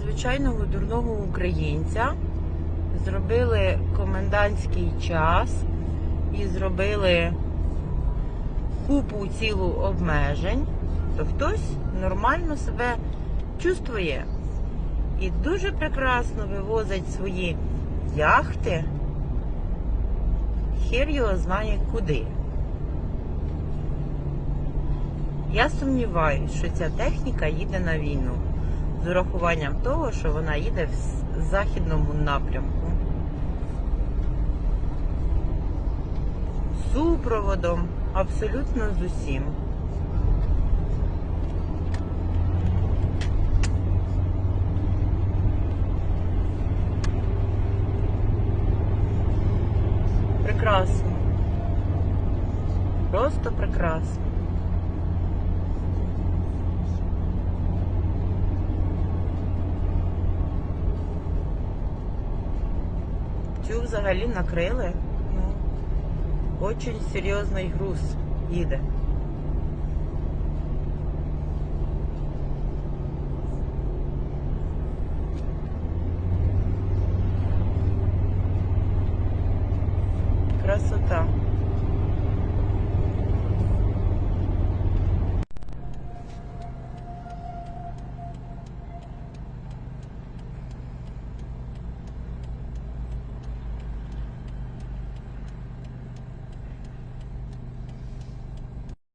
звичайного дурного українця, зробили комендантський час і зробили купу цілу обмежень, то хтось нормально себе чувствує і дуже прекрасно вивозить свої яхти. Хер його знає куди. Я сумніваюся, що ця техніка їде на війну з урахуванням того, що вона їде в західному напрямку. Супроводом абсолютно з усім. Прекрасно. Просто прекрасно. Цю взагалі накрили. Ну, очень серйозний груз їде. Красота.